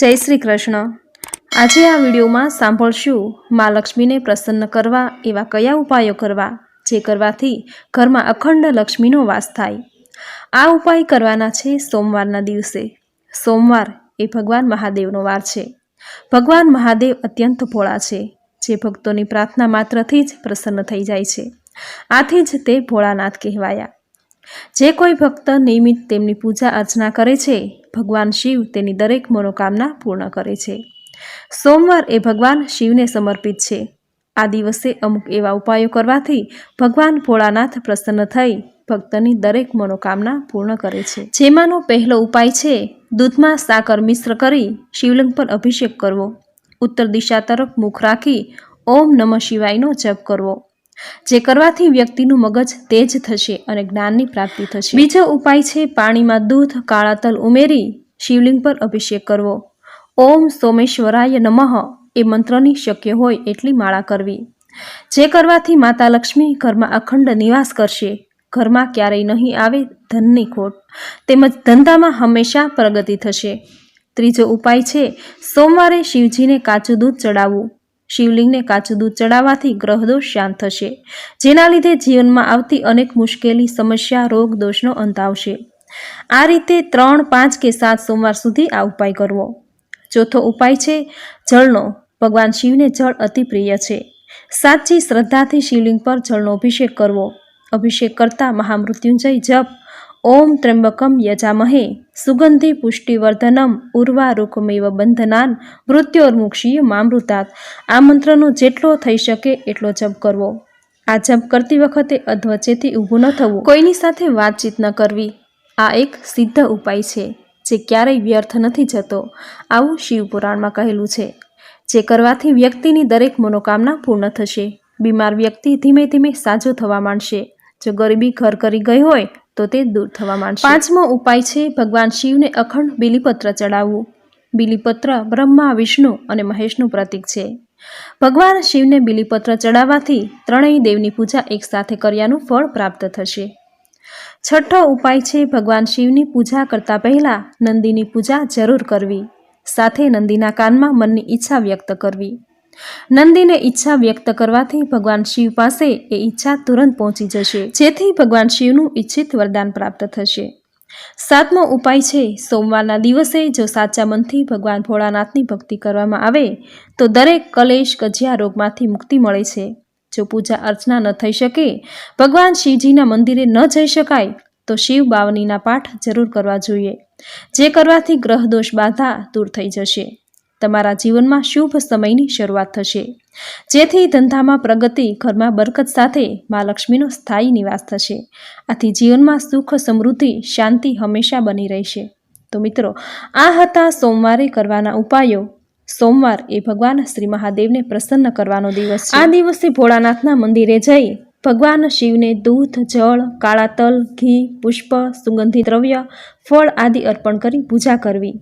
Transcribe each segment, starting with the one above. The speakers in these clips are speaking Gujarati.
જય શ્રી કૃષ્ણ. આજે આ વિડીયોમાં સાંભળશું મા લક્ષ્મીને પ્રસન્ન કરવા એવા કયા ઉપાયો કરવા, જે કરવાથી ઘરમાં અખંડ લક્ષ્મીનો વાસ થાય. આ ઉપાય કરવાના છે સોમવારના દિવસે. સોમવાર એ ભગવાન મહાદેવનો વાર છે. ભગવાન મહાદેવ અત્યંત ભોળા છે, જે ભક્તોની પ્રાર્થના માત્રથી જ પ્રસન્ન થઈ જાય છે. આથી જ તે ભોળાનાથ કહેવાયા. જે કોઈ ભક્ત નિયમિત તેમની પૂજા અર્ચના કરે છે ભગવાન શિવ તેની દરેક મનોકામના પૂર્ણ કરે છે. સોમવાર એ ભગવાન શિવને સમર્પિત છે. આ દિવસે અમુક એવા ઉપાયો કરવાથી ભગવાન ભોળાનાથ પ્રસન્ન થઈ ભક્તની દરેક મનોકામના પૂર્ણ કરે છે. જેમાંનો પહેલો ઉપાય છે, દૂધમાં સાકર મિશ્ર કરી શિવલિંગ પર અભિષેક કરવો. ઉત્તર દિશા તરફ મુખ રાખી ઓમ નમઃ શિવાયનો જપ કરવો. જે કરવાથી વ્યક્તિનું મગજ તેજ થશે અને જ્ઞાનની પ્રાપ્તિ થશે. બીજો ઉપાય છે પાણીમાં દૂધ, કાળા તલ ઉમેરી શિવલિંગ પર અભિષેક કરવો. ઓમ સોમેશ્વરાય નમઃ એ મંત્રની શક્ય હોય એટલી માળા કરવી. જે કરવાથી માતા લક્ષ્મી ઘરમાં અખંડ નિવાસ કરશે. ઘરમાં ક્યારેય નહીં આવે ધનની ખોટ. તેમજ ધંધામાં હંમેશા પ્રગતિ થશે. ત્રીજો ઉપાય છે સોમવારે શિવજીને કાચું દૂધ ચડાવવું. શિવલિંગને કાચું દૂધ ચડાવવાથી ગ્રહદોષ શાંત થશે, જેના લીધે જીવનમાં આવતી અનેક મુશ્કેલી, સમસ્યા, રોગ દોષનો અંત આવશે. આ રીતે ત્રણ, પાંચ કે સાત સોમવાર સુધી આ ઉપાય કરવો. ચોથો ઉપાય છે, જળનો. ભગવાન શિવને જળ અતિ પ્રિય છે. સાચી શ્રદ્ધાથી શિવલિંગ પર જળનો અભિષેક કરવો. અભિષેક કરતા મહામૃત્યુંજય જપ ઓમ ત્ર્યંબકમ યજામહે. સુગંધિ પુષ્ટિવર્ધનમ ઉર્વા રૂકમેવ બંધનાન મૃત્યોર્મુક્ષીય મામૃતાત. આ મંત્રનો જેટલો થઈ શકે એટલો જપ કરવો. આ જપ કરતી વખતે અધવચ્ચેથી ઊભું ન થવું. કોઈની સાથે વાતચીત ન કરવી. આ એક સિદ્ધ ઉપાય છે, જે ક્યારેય વ્યર્થ નથી જતો. આવું શિવ પુરાણમાં કહેલું છે. જે કરવાથી વ્યક્તિની દરેક મનોકામના પૂર્ણ થશે. બીમાર વ્યક્તિ ધીમે ધીમે સાજો થવા માંડશે. જો ગરીબી ઘર કરી ગઈ હોય તો તે દૂર થવા માંડશે. પાંચમો ઉપાય છે, ભગવાન શિવને અખંડ બિલીપત્ર ચડાવવું. બિલીપત્ર બ્રહ્મા, વિષ્ણુ અને મહેશનું પ્રતીક છે. ભગવાન શિવને બિલીપત્ર ચડાવવાથી ત્રણેય દેવની પૂજા એકસાથે કર્યાનું ફળ પ્રાપ્ત થશે. છઠ્ઠો ઉપાય છે, ભગવાન શિવની પૂજા કરતા પહેલા નંદીની પૂજા જરૂર કરવી. સાથે નંદીના કાનમાં મનની ઈચ્છા વ્યક્ત કરવી. નંદીને ઈચ્છા વ્યક્ત કરવાથી ભગવાન શિવ પાસે એ ઈચ્છા તુરંત પહોંચી જશે. જેથી ભગવાન શિવનું ઈચ્છિત વરદાન પ્રાપ્ત થશે. સાતમો ઉપાય છે, સોમવારના દિવસે જો સાચા મનથી ભગવાન ભોળાનાથની ભક્તિ કરવામાં આવે, તો દરેક કલેશ, કજિયા રોગમાંથી મુક્તિ મળે છે. જો પૂજા અર્ચના ન થઈ શકે, ભગવાન શિવજીના મંદિરે ન જઈ શકાય, તો શિવ બાવનીના પાઠ જરૂર કરવા જોઈએ. જે કરવાથી ગ્રહદોષ બાધા દૂર થઈ જશે. તમારા જીવનમાં શુભ સમયની શરૂઆત થશે. જેથી ધંધામાં પ્રગતિ, ઘરમાં બરકત સાથે મા લક્ષ્મીનો સ્થાયી નિવાસ થશે. આથી જીવનમાં સુખ, સમૃદ્ધિ, શાંતિ હંમેશા બની રહેશે. તો મિત્રો, આ હતા સોમવારે કરવાના ઉપાયો. સોમવાર એ ભગવાન શ્રી મહાદેવને પ્રસન્ન કરવાનો દિવસ આ દિવસે ભોળાનાથના મંદિરે જઈ ભગવાન શિવને દૂધ, જળ, કાળા તલ, ઘી, પુષ્પ સુગંધિત દ્રવ્ય, ફળ આદિ અર્પણ કરી પૂજા કરવી.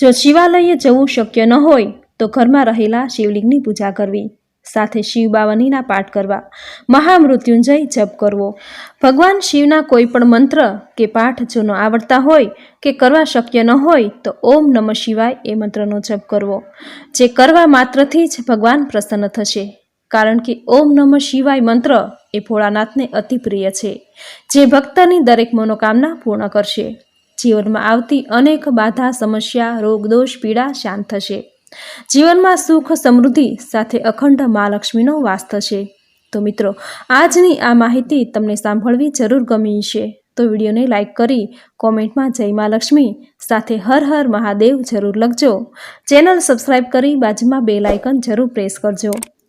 જો શિવાલયે જવું શક્ય ન હોય, તો ઘરમાં રહેલા શિવલિંગની પૂજા કરવી. સાથે શિવ બાવનીના પાઠ કરવા. મહામૃત્યુંજય જપ કરવો. ભગવાન શિવના કોઈ પણ મંત્ર કે પાઠ જો ન આવડતા હોય કે કરવા શક્ય ન હોય, તો ઓમ નમઃ શિવાય એ મંત્રનો જપ કરવો. જે કરવા માત્રથી જ ભગવાન પ્રસન્ન થશે. કારણ કે ઓમ નમઃ શિવાય મંત્ર એ ભોળાનાથને અતિ પ્રિય છે, જે ભક્તની દરેક મનોકામના પૂર્ણ કરશે. જીવનમાં આવતી અનેક બાધા, સમસ્યા રોગદોષ પીડા શાંત થશે. જીવનમાં સુખ, સમૃદ્ધિ સાથે અખંડ મહાલક્ષ્મીનો વાસ થશે. તો મિત્રો, આજની આ માહિતી તમને સાંભળવી જરૂર ગમી છે તો વિડીયોને લાઇક કરી કોમેન્ટમાં જય મા લક્ષ્મી સાથે હર હર મહાદેવ જરૂર લખજો. ચેનલ સબસ્ક્રાઈબ કરી બાજુમાં બે લાઇકન જરૂર પ્રેસ કરજો.